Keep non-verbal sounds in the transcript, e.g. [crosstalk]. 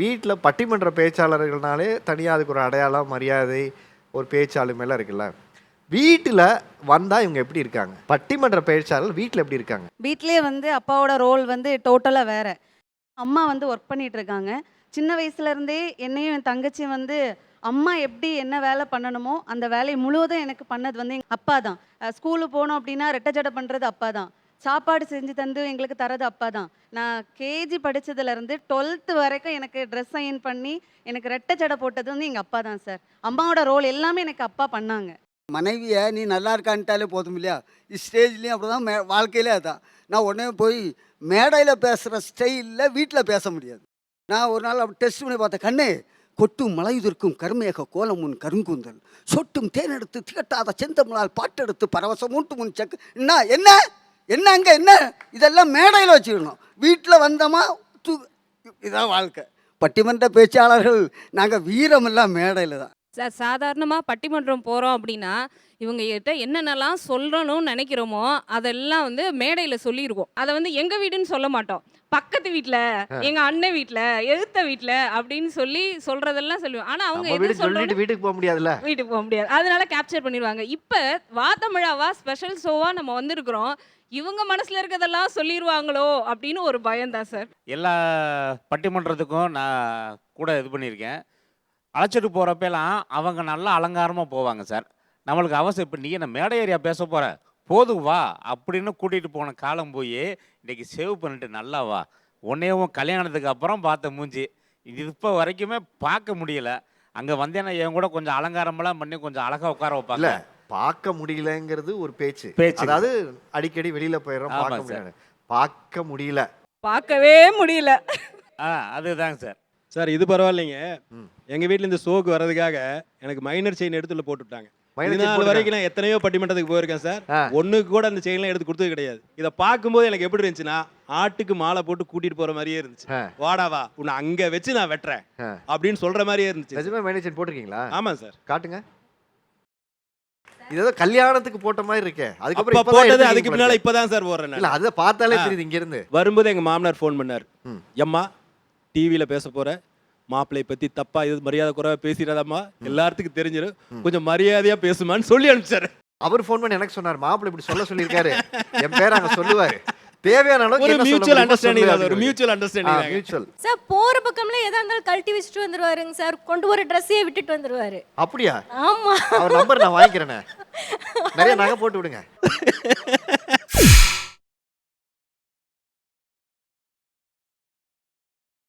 வீட்டில் பட்டிமன்ற பேச்சாளர்கள்னாலே தனியாக அதுக்கு ஒரு அடையாளம் மரியாதை ஒரு பேச்சாளுமையெல்லாம் இருக்குல்ல. வீட்டில் வந்தால் இவங்க எப்படி இருக்காங்க? பட்டிமன்ற பேச்சாளர் வீட்டில் எப்படி இருக்காங்க? வீட்லேயே வந்து அப்பாவோட ரோல் வந்து டோட்டலாக வேறு. அம்மா வந்து ஒர்க் பண்ணிட்டு இருக்காங்க. சின்ன வயசுலேருந்தே என்னையும் என் தங்கச்சியும் வந்து அம்மா எப்படி என்ன வேலை பண்ணணுமோ அந்த வேலையை முழுவதும் எனக்கு பண்ணது வந்து எங்கள் அப்பா தான். ஸ்கூலுக்கு போனோம் அப்படின்னா ரெட்டை ஜடை பண்ணுறது அப்பா தான். சாப்பாடு செஞ்சு தந்து எங்களுக்கு தரது அப்பா தான். நான் கேஜி படித்ததுலேருந்து டுவெல்த்து வரைக்கும் எனக்கு ட்ரெஸ் அயன் பண்ணி எனக்கு ரெட்டை ஜடை போட்டது வந்து எங்கள் அப்பா தான் சார் அம்மாவோட ரோல் எல்லாமே எனக்கு அப்பா பண்ணாங்க. மனைவியை நீ நல்லா இருக்கான்ட்டாலே போதும் இல்லையா? ஸ்டேஜ்லேயும் அப்படி தான் மே வாழ்க்கையிலே அதான். நான் உடனே போய் மேடையில் பேசுகிற ஸ்டைலில் வீட்டில் பேச முடியாது. நான் ஒரு நாள் அப்படி டெஸ்ட் பண்ணி பார்த்தேன். கண்ணே கொட்டும் மலையுதிர்க்கும் கருமேக உன் கருங்குந்தல். சொட்டும் தேனெடுத்து திகட்டாத செந்தமிழால் பாட்டெடுத்து பரவசம் மூட்டு முன் செக்கு என்ன? என்ன? என்ன அங்கே என்ன? இதெல்லாம் மேடையில் வச்சுக்கணும். வீட்டில் வந்தோமா தூ இதான் வாழ்க்கை. பட்டிமன்ற பேச்சாளர்கள் நாங்கள் வீரமெல்லாம் மேடையில் தான். சார் சாதாரணமாக பட்டிமன்றம் போகிறோம் அப்படின்னா இவங்க கிட்ட என்னென்னலாம் சொல்லணும்னு நினைக்கிறோமோ அதெல்லாம் வந்து மேடையில் சொல்லிடுவோம் அதை வந்து எங்கள் வீடுன்னு சொல்ல மாட்டோம். பக்கத்து வீட்டில் எங்கள் அண்ணன் வீட்டில் எதிர்த்த வீட்டில் அப்படின்னு சொல்லி சொல்கிறதெல்லாம் சொல்லுவோம். ஆனால் அவங்க எது சொல்லிட்டு வீட்டுக்கு போக முடியாதுல்ல? வீட்டுக்கு போக முடியாது. அதனால கேப்சர் பண்ணிடுவாங்க இப்போ வா தமிழாவா ஸ்பெஷல் ஷோவாக நம்ம வந்திருக்கிறோம். இவங்க மனசில் இருக்கிறதெல்லாம் சொல்லிடுவாங்களோ அப்படின்னு ஒரு பயம் தான் சார். எல்லா பட்டிமன்றத்துக்கும் நான் கூட இது பண்ணியிருக்கேன். அழைச்சிட்டு போகிறப்பெல்லாம் அவங்க நல்லா அலங்காரமாக போவாங்க சார். நம்மளுக்கு அவசியம் இப்போ நீ என்ன மேடை ஏரியா பேச போகிற போதும் வா அப்படின்னு கூட்டிகிட்டு போன காலம் போய் இன்னைக்கு சேவ் பண்ணிட்டு நல்லா வா. உன்னையும் கல்யாணத்துக்கு அப்புறம் பார்த்த மூஞ்சி. இது இப்போ வரைக்குமே பார்க்க முடியல. அங்கே வந்தேன்னா என் கூட கொஞ்சம் அலங்காரமெல்லாம் பண்ணி கொஞ்சம் அழகாக உட்கார வைப்பாங்க. பார்க்க முடியலங்கிறது ஒரு பேச்சு. பேச்சு. அதாவது அடிக்கடி வெளியில போயிடுறோம் பார்க்க சார். முடியல. பார்க்க முடியல. பார்க்கவே முடியல. ஆ அதுதாங்க சார். சார் இது பரவாயில்லைங்க. எங்க வீட்ல இந்த ஷோக்கு வர்றதுக்காக எனக்கு மைனர் செயின் எடுத்துல போட்டு விட்டாங்க மைனர் இது செயின் நாள் போட்டுருக்காங்க. வரைக்கும் நான் எத்தனையோ பட்டிமன்றத்துக்கு போயிருக்கேன் சார். ஒண்ணுக்கு கூட அந்த செயின்லாம் எடுத்து கொடுத்தது கிடையாது இதை பார்க்கும்போது எனக்கு எப்படி இருந்துச்சுன்னா ஆட்டுக்கு மாலை போட்டு கூட்டிட்டு போற மாதிரியே இருந்துச்சு ஆ. வாடா வா உன்னை அங்க வச்சு நான் வெட்டுறேன். அப்படின்னு சொல்ற மாதிரியே இருந்துச்சு நிஜமே மேனேஜர் போட்டிருக்கீங்களா ஆமா சார் காட்டுங்க இது கல்யாணத்துக்கு போட்ட மாதிரி இருக்கே அதுக்கப்புறம் போட்டது அதுக்கு இருக்கு. இப்பதான் சார் போடுறேன். இல்ல அதை பார்த்தாலே. தெரியுது இங்க இருந்து வரும்போது எங்க மாமனார் ஃபோன் பண்ணார். எம்மா டிவியில பேச போற மாப்பிள்ளை பத்தி தப்பா இது மரியாதை குறைவா பேசிடாதம்மா. எல்லாத்துக்கும் தெரிஞ்சிடும் கொஞ்சம் மரியாதையா பேசுமான்னு சொல்லி அனுப்பிச்சாரு. அவர் ஃபோன் பண்ணி எனக்கு சொன்னார் மாப்பிள்ளை இப்படி சொல்ல சொல்லியிருக்காரு. என் பேர் அங்க சொல்லுவாரு. தேவையான அளவுக்கு ஒரு மியூச்சுவல் அண்டர்ஸ்டாண்டிங் அது ஒரு. Mutual understanding mutual. சார் போற பக்கம்ல எதா இருந்தாலும் கழட்டி வச்சுட்டு வந்துருவாருங்க சார். கொண்டு ஒரு ட்ரெஸ்ஸையே விட்டுட்டு வந்துருவாரு. அப்படியா? ஆமா. அவர் நம்பர் நான் வாங்கிக்கிறேனே. நிறைய நகை போட்டு விடுங்க. [laughs]